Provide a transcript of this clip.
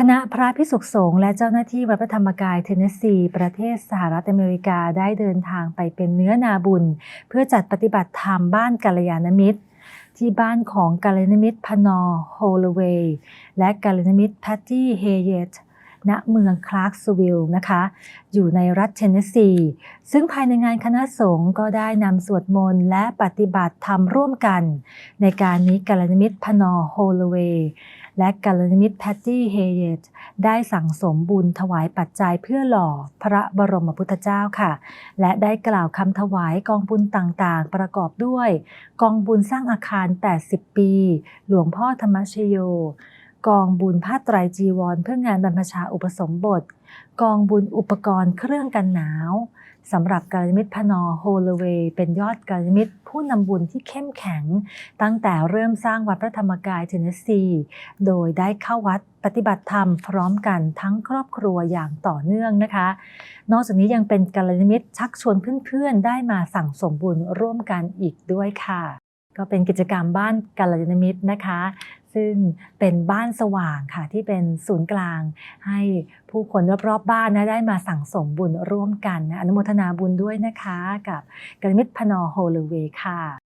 คณะพระพิสุขสงฆ์และเจ้าหน้าที่วัดพระธรรมกายเทนเนสซี ประเทศสหรัฐอเมริกาได้เดินทางไปเป็นเนื้อนาบุญ เพื่อจัดปฏิบัติธรรมบ้านกัลยาณมิตร ที่บ้านของกัลยาณมิตรพนอร์โฮลเวย์และกัลยาณมิตรแพตตี้เฮเยตณเมืองคลาร์กสวิลล์นะคะ อยู่ในรัฐเทนเนสซี ซึ่งภายในงานคณะสงฆ์ก็ได้นำสวดมนต์และปฏิบัติธรรมร่วมกัน ในการนี้กัลยาณมิตรพนอร์โฮลเวย์ และกัลยาณมิตรแพตตี้เฮเยตได้สั่งสมบุญถวายปัจจัยเพื่อหล่อพระบรมพุทธเจ้าค่ะ และได้กล่าวคำถวายกองบุญต่างๆ ประกอบด้วย กองบุญสร้างอาคาร 80 ปี หลวงพ่อธรรมชโย กองบุญผ้าไตรจีวร เพื่องานบรรพชาอุปสมบท กองบุญอุปกรณ์เครื่องกันหนาวสำหรับกาณมิตรพนอโฮลเวย์เป็นยอดกาณมิตรผู้นำบุญที่เข้มแข็ง ตั้งแต่เริ่มสร้างวัดพระธรรมกายเทนเนสซีโดยได้เข้าวัดปฏิบัติธรรมพร้อมกันทั้งครอบครัวอย่างต่อเนื่องนะคะ นอกจากนี้ยังเป็นกาณมิตรชักชวนเพื่อนๆ ได้มาสั่งสมบุญร่วมกันอีกด้วยค่ะ ก็เป็นกิจกรรมบ้านกัลยาณมิตรนะคะ ซึ่งเป็นบ้านสว่างค่ะที่เป็นศูนย์กลาง ให้ผู้คนรอบๆบ้านนะได้มาสั่งสมบุญร่วมกันนะอนุโมทนาบุญด้วยนะคะ กับกรมิตรพนอโฮลเวค่ะ